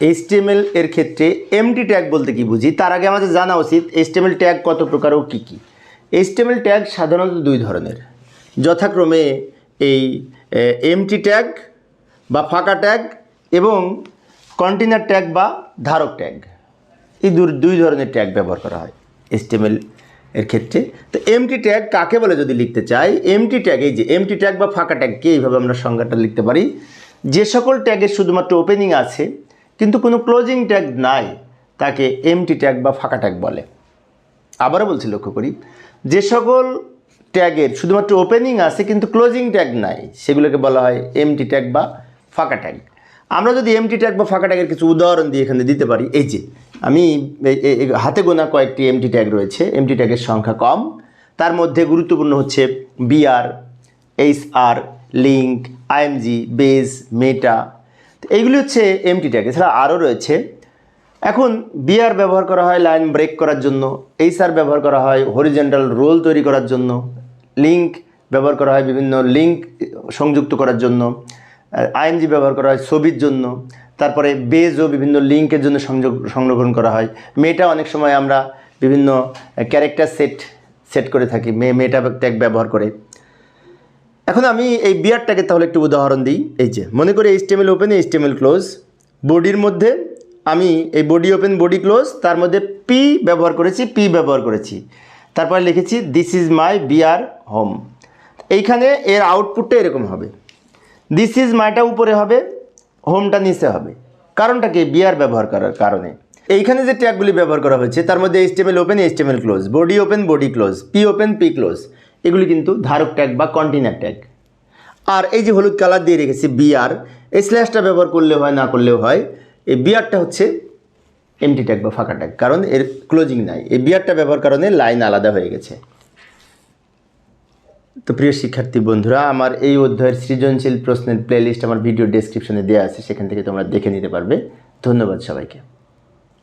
HTML এর ক্ষেত্রে MT tag বলতে কি বুঝি? তার আগে আমাদের জানা উচিত এইচটিএমএল ট্যাগ কত প্রকার ও কী কী। এইচটিএমএল ট্যাগ সাধারণত দুই ধরনের। যথাক্রমে এই এমটি ট্যাগ বা ফাঁকা ট্যাগ এবং কন্টেনার ট্যাগ বা ধারক ট্যাগ এই দুই ধরনের ট্যাগ ব্যবহার করা হয় এসটিএমএল এর ক্ষেত্রে। তো এমটি ট্যাগ কাকে বলে যদি লিখতে চাই? এমটি ট্যাগ এই যে এমটি ট্যাগ বা ফাঁকা ট্যাগকে এইভাবে আমরা সংজ্ঞাটা লিখতে পারি? যে সকল ট্যাগের শুধুমাত্র ওপেনিং আছে কিন্তু কোনো ক্লোজিং ট্যাগ নাই, তাকে এমটি ট্যাগ বা ফাঁকা ট্যাগ বলে। আবারও বলছি লক্ষ্য করি, যে সকল ট্যাগের শুধুমাত্র ওপেনিং আছে, কিন্তু ক্লোজিং ট্যাগ নাই, সেগুলোকে বলা হয় এমটি ট্যাগ বা ফাঁকা ট্যাগ আমরা যদি এমটি ট্যাগ বা ফাঁকা ট্যাগের কিছু উদাহরণ দিয়ে এখানে দিতে পারি, এই যে, আমি হাতে গোনা কয়েকটি এমটি ট্যাগ রয়েছে। এমটি ট্যাগের সংখ্যা কম, তার মধ্যে গুরুত্বপূর্ণ হচ্ছে BR H R link IMG base meta এইগুলি হচ্ছে এমটি ট্যাগ এছাড়া আরও রয়েছে। এখন বিআর ব্যবহার করা হয় লাইন ব্রেক করার জন্য এইচআর ব্যবহার করা হয় হরিজেন্টাল রোল তৈরি করার জন্য লিঙ্ক ব্যবহার করা হয় বিভিন্ন লিঙ্ক সংযুক্ত করার জন্য আইএনজি ব্যবহার করা হয় ছবির জন্য, তারপরে বেজও বিভিন্ন লিঙ্কের জন্য সংযোগ, সংরক্ষণ করা হয়। মেটা অনেক সময় আমরা বিভিন্ন ক্যারেক্টার সেট সেট করে থাকি মে মেটা ট্যাগ ব্যবহার করে। এখন আমি এই বিয়ারটাকে তাহলে একটু উদাহরণ দিই। এই যে, মনে করি এইচটিএমএল ওপেন এইচটিএমএল ক্লোজ বডির মধ্যে আমি এই বডি ওপেন বডি ক্লোজ তার মধ্যে পি ব্যবহার করেছি পি ব্যবহার করেছি। তারপরে লিখেছি this is my beer home এইখানে এর আউটপুটটা এরকম হবে। দিস ইজ মাইটা উপরে হবে হোমটা নিচে হবে। কারণটা কি? বিয়ার ব্যবহার করার কারণে। এইখানে যে ট্যাগগুলি ব্যবহার করা হয়েছে, তার মধ্যে HTML open HTML close body open body close P open P close এগুলি কিন্তু ধারক ট্যাগ বা কন্টেনার ট্যাগ আর এই যে হলুদ কালার দিয়ে রেখেছি বিআর এই স্ল্যাশটা ব্যবহার করলেও হয়, না করলেও হয়, এই বিআরটা হচ্ছে এমটি ট্যাগ বা ফাঁকা ট্যাগ কারণ এর ক্লোজিং নাই। এই বিআরটা ব্যবহার কারণে লাইন আলাদা হয়ে গেছে। তো প্রিয় শিক্ষার্থী বন্ধুরা, আমার এই অধ্যায়ের সৃজনশীল প্রশ্নের প্লেলিস্ট আমার ভিডিও ডেসক্রিপশনে দেওয়া আছে, সেখান থেকে তোমরা দেখে নিতে পারবে। ধন্যবাদ সবাইকে।